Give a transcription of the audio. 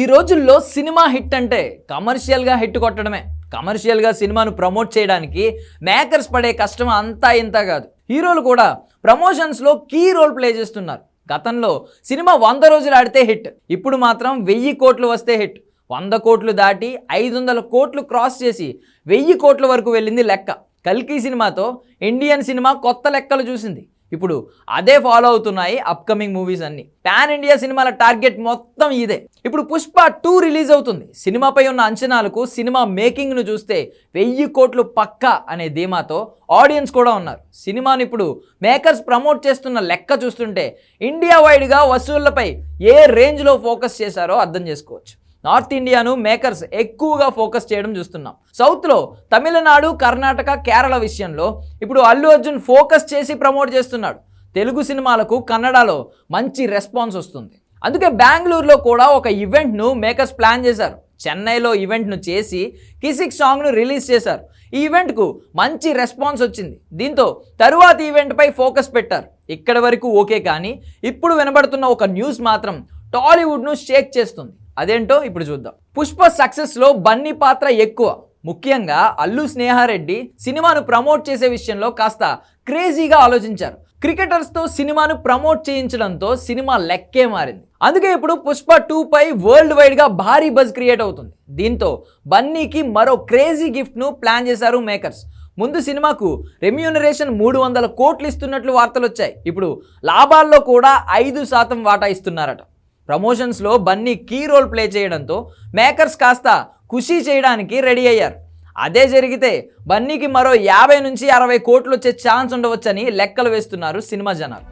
ఈ రోజుల్లో cinema hit అంటే కమర్షియల్గా హిట్ కొట్టడమే. కమర్షియల్గా సినిమాను ప్రమోట్ చేయడానికి మేకర్స్ పడే కష్టం అంతా ఇంత కాదు. హీరోలు కూడా ప్రమోషన్స్లో కీ రోల్ ప్లే చేస్తున్నారు. గతంలో సినిమా వంద రోజులు ఆడితే హిట్. ఇప్పుడు మాత్రం వెయ్యి కోట్లు వస్తే హిట్. వంద కోట్లు దాటి ఐదు వందల కోట్లు క్రాస్ చేసి వెయ్యి కోట్ల వరకు వెళ్ళింది లెక్క. కల్కి సినిమాతో ఇండియన్ సినిమా కొత్త లెక్కలు చూసింది. ఇప్పుడు అదే ఫాలో అవుతున్నాయి అప్కమింగ్ మూవీస్ అన్ని. పాన్ ఇండియా సినిమాల టార్గెట్ మొత్తం ఇదే. ఇప్పుడు పుష్ప టూ రిలీజ్ అవుతుంది. సినిమాపై ఉన్న అంచనాలకు సినిమా మేకింగ్ను చూస్తే వెయ్యి కోట్లు పక్కా అనే ధీమాతో ఆడియన్స్ కూడా ఉన్నారు. సినిమాని ఇప్పుడు మేకర్స్ ప్రమోట్ చేస్తున్న లెక్క చూస్తుంటే ఇండియా వైడ్గా వసూళ్ళపై ఏ రేంజ్లో ఫోకస్ చేశారో అర్థం చేసుకోవచ్చు. నార్త్ ఇండియాను మేకర్స్ ఎక్కువగా ఫోకస్ చేయడం చూస్తున్నాం. సౌత్లో తమిళనాడు కర్ణాటక కేరళ విషయంలో ఇప్పుడు అల్లు అర్జున్ ఫోకస్ చేసి ప్రమోట్ చేస్తున్నాడు. తెలుగు సినిమాలకు కన్నడలో మంచి రెస్పాన్స్ వస్తుంది. అందుకే బెంగళూరులో కూడా ఒక ఈవెంట్ను మేకర్స్ ప్లాన్ చేశారు. చెన్నైలో ఈవెంట్ను చేసి కిసిక్ సాంగ్ను రిలీజ్ చేశారు. ఈ ఈవెంట్కు మంచి రెస్పాన్స్ వచ్చింది. దీంతో తరువాత ఈవెంట్పై ఫోకస్ పెట్టారు. ఇక్కడి వరకు ఓకే కానీ ఇప్పుడు వినబడుతున్న ఒక న్యూస్ మాత్రం టాలీవుడ్ను షేక్ చేస్తుంది. అదేంటో ఇప్పుడు చూద్దాం. పుష్ప సక్సెస్లో బన్నీ పాత్ర ఎక్కువ. ముఖ్యంగా అల్లు స్నేహారెడ్డి సినిమాను ప్రమోట్ చేసే విషయంలో కాస్త క్రేజీగా ఆలోచించారు. క్రికెటర్స్తో సినిమాను ప్రమోట్ చేయించడంతో సినిమా లెక్కే మారింది. అందుకే ఇప్పుడు పుష్ప టూ పై వరల్డ్ వైడ్గా భారీ బజ్ క్రియేట్ అవుతుంది. దీంతో బన్నీకి మరో క్రేజీ గిఫ్ట్ను ప్లాన్ చేశారు మేకర్స్ ముందు సినిమాకు రెమ్యూనరేషన్ మూడు వందల కోట్లు ఇస్తున్నట్లు వార్తలు వచ్చాయి. ఇప్పుడు లాభాల్లో కూడా ఐదు శాతం వాటా ఇస్తున్నారట. ప్రమోషన్స్లో బన్నీ కీ రోల్ ప్లే చేయడంతో మేకర్స్ కాస్త ఖుషీ చేయడానికి రెడీ అయ్యారు. అదే జరిగితే బన్నీకి మరో యాభై నుంచి అరవై కోట్లు వచ్చే ఛాన్స్ ఉండవచ్చని లెక్కలు వేస్తున్నారు సినిమా జనాలు.